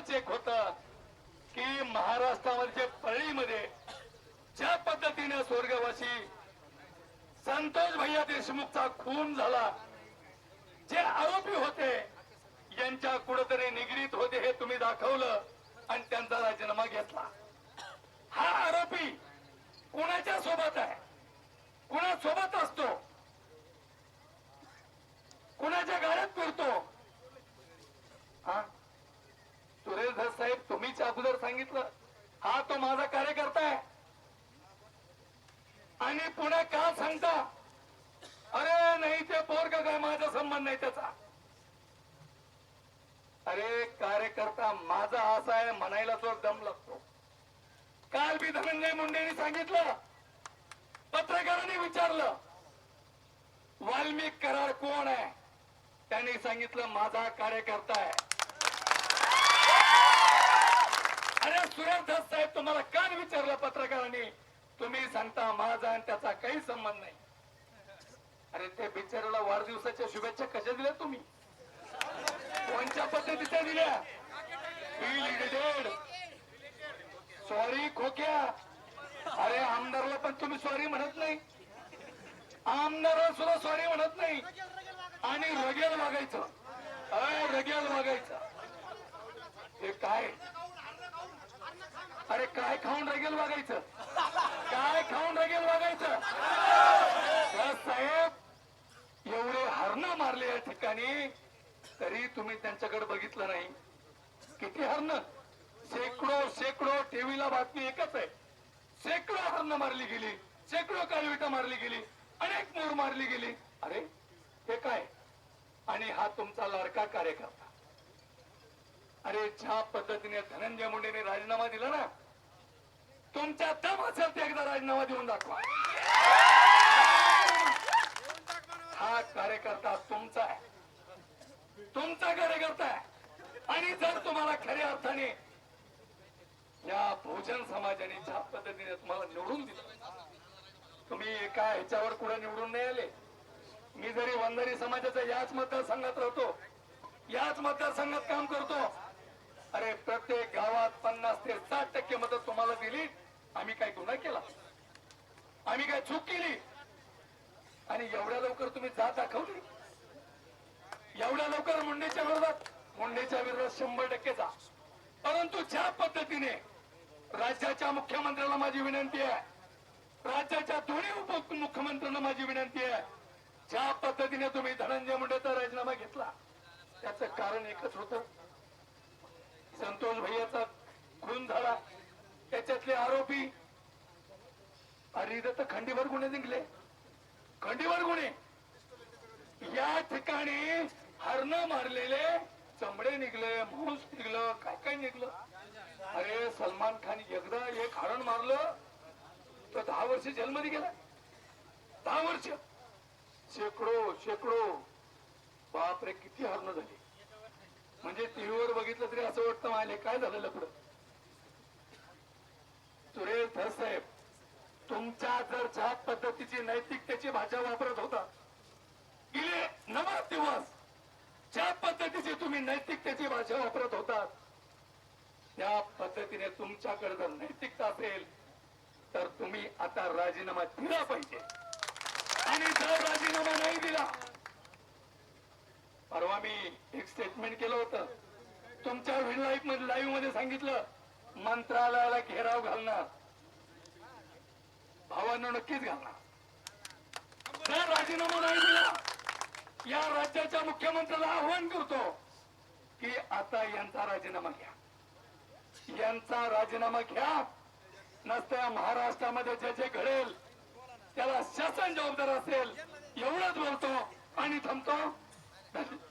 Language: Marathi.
कारणच एक होत की महाराष्ट्रामध्ये परळीमध्ये ज्या पद्धतीने स्वर्गवासी संतोष भैया देशमुखचा खून झाला जे आरोपी होते यांच्या कुठेतरी निगडीत होते हे तुम्ही दाखवलं आणि त्यांचा राजीनामा घेतला हा आरोपी कुणाच्या सोबत आहे कुणा सोबत असतो कुणाच्या गाड्यात फिरतो हा सुरेश धस साहेब तुम्हीच अगोदर सांगितलं हा तो माझा कार्यकर्ता आहे आणि पुन्हा का सांगता? अरे नाही ते पोरग काय माझा संबंध नाही त्याचा. अरे कार्यकर्ता माझा असा आहे म्हणायला तो दम लागतो. काल बी धनंजय मुंडेनी सांगितलं पत्रकारांनी विचारलं वाल्मिक करार कोण आहे? त्यांनी सांगितलं माझा कार्यकर्ता आहे. अरे सुरेश दास साहेब तुम्हाला काल विचारलं पत्रकारांनी तुम्ही सांगता माझा आणि त्याचा काही संबंध नाही. अरे ते बिचाराला वाढदिवसाच्या शुभेच्छा कशा दिल्या तुम्ही? कोणत्या पद्धतीच्या दिल्या? सॉरी खोक्या. अरे आमदारला पण तुम्ही सॉरी म्हणत नाही. आमदारला सुद्धा सॉरी म्हणत नाही. आणि रगेल वागायचं. अय रगेल वागायचं. हे काय? अरे काय खाऊन रगेल वागायचं? काय खाऊन रगेल बघायचं साहेब एवढे हरण मारले या ठिकाणी तरी तुम्ही त्यांच्याकडे बघितलं नाही. किती हरण? शेकडो शेकडो टीव्हीला बातमी एकच आहे. शेकडो हरण मारली गेली शेकडो कालविटा मारली गेली अनेक मोर मारली गेली. अरे हे काय? आणि हा तुमचा लाडका कार्यकर्ता. अरे ज्या पद्धतीने धनंजय मुंडेने राजीनामा दिला ना तुमच्या दम असेल ते एकदा राजीनामा देऊन दाखवा. हा कार्यकर्ता तुमचा आहे. तुमचा कार्यकर्ता आहे. आणि जर तुम्हाला खऱ्या अर्थाने या बहुजन समाजाने ज्या पद्धतीने तुम्हाला निवडून दिलं तुम्ही एका ह्याच्यावर कुठे निवडून नाही आले. मी जरी वंदारी समाजाचा याच मतदारसंघात राहतो याच मतदारसंघात काम करतो अरे प्रत्येक गावात पन्नास ते साठ टक्के मदत तुम्हाला दिली. आम्ही काय गुन्हा केला? आम्ही काय चूक केली? आणि एवढ्या लवकर तुम्ही जात दाखवली? एवढ्या लवकर मुंडेच्या विरोधात? मुंडेच्या विरोधात शंभर टक्के जा. परंतु ज्या पद्धतीने राज्याच्या मुख्यमंत्र्याला माझी विनंती आहे राज्याच्या दोन्ही उपमुख्यमंत्र्यांना माझी विनंती आहे ज्या पद्धतीने तुम्ही धनंजय मुंडेचा राजीनामा घेतला त्याचं कारण एकच होतं. संतोष भैयाचा खून झाला. त्याच्यातले आरोपी. अरे इथं तर खंडीवर गुन्हे निघले खंडीवर गुन्हे. या ठिकाणी हरण मारलेले चमडे निघले मांस निघलं काय काय निघलं? अरे सलमान खान एकदा एक हरण मारलं तर दहा वर्ष जेलमध्ये गेला. दहा वर्ष. शेकडो शेकडो. बापरे किती हरण झाली. म्हणजे टीव्हीवर बघितलं तरी असं वाटतं माहिले काय झालं लपड सुरेश धस साहेब तुमच्या जर ज्या पद्धतीची नैतिकतेची भाषा वापरत होता. गेले नवा दिवस. ज्या पद्धतीची तुम्ही नैतिकतेची भाषा वापरत होता त्या पद्धतीने तुमच्याकडे जर नैतिकता असेल तर तुम्ही आता राजीनामा दिला पाहिजे. आणि जर राजीनामा नाही दिला परवा मी एक स्टेटमेंट केलं होतं. तुमच्या लाईफ लाईव्हमध्ये सांगितलं मंत्रालयाला घेराव घालणार. भावांना नक्कीच घालणार. जर राजीनामा नाही दिला. या राज्याच्या मुख्यमंत्र्याला आव्हान करतो की आता यांचा राजीनामा घ्या. यांचा राजीनामा घ्या. नसत्या महाराष्ट्रामध्ये जे जे घडेल त्याला शासन जबाबदार असेल एवढंच बोलतो आणि थांबतो. धन्यवाद.